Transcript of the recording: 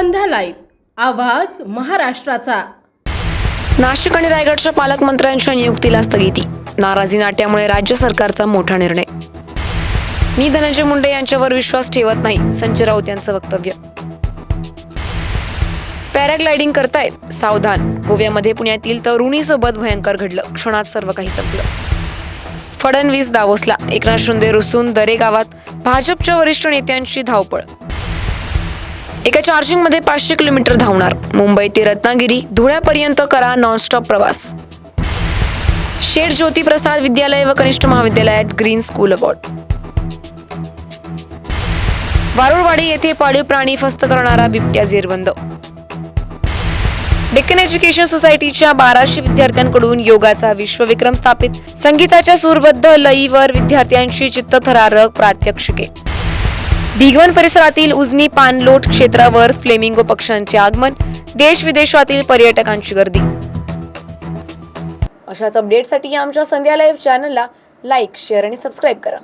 Live. आवाज महाराष्ट्राचा. नाशिक आणि रायगडच्या पालकमंत्र्यांच्या नियुक्तीला स्थगिती. नाराजी नाट्यामुळे राज्य सरकारचा मोठा निर्णय. मी धनंजय मुंडे यांच्यावर विश्वास ठेवत नाही संजय राऊत यांचं वक्तव्य. पॅराग्लायडिंग करताय सावधान. गोव्यामध्ये पुण्यातील तरुणीसोबत भयंकर घडलं. क्षणात सर्व काही संपलं. फडणवीस दावोसला. एकनाथ शिंदे रुसून दरे गावात भाजपच्या वरिष्ठ नेत्यांची धावपळ. एका चार्जिंगमध्ये पाचशे किलोमीटर धावणार. मुंबई ते रत्नागिरी धुळ्यापर्यंत करा नॉनस्टॉप प्रवास. शेठ ज्योती प्रसाद विद्यालय व कनिष्ठ महाविद्यालयात ग्रीन स्कूल अवॉर्ड वारुळवाडी येथे पाळीव प्राणी फस्त करणारा बिबट्या झेरबंद डेक्कन एज्युकेशन सोसायटीच्या बाराशे विद्यार्थ्यांकडून योगाचा विश्वविक्रम स्थापित. संगीताच्या सूरबद्ध लईवर विद्यार्थ्यांची चित्तथरारक प्रात्यक्षिके. भिगवण परिसरातील उजनी पानलोट क्षेत्रावर फ्लेमिंगो पक्ष्यांचे आगमन देश विदेशातील पर्यटकांची गर्दी. अशाच अपडेटसाठी आमच्या संध्या लाईव्ह चॅनलला लाईक शेअर आणि सबस्क्राईब करा.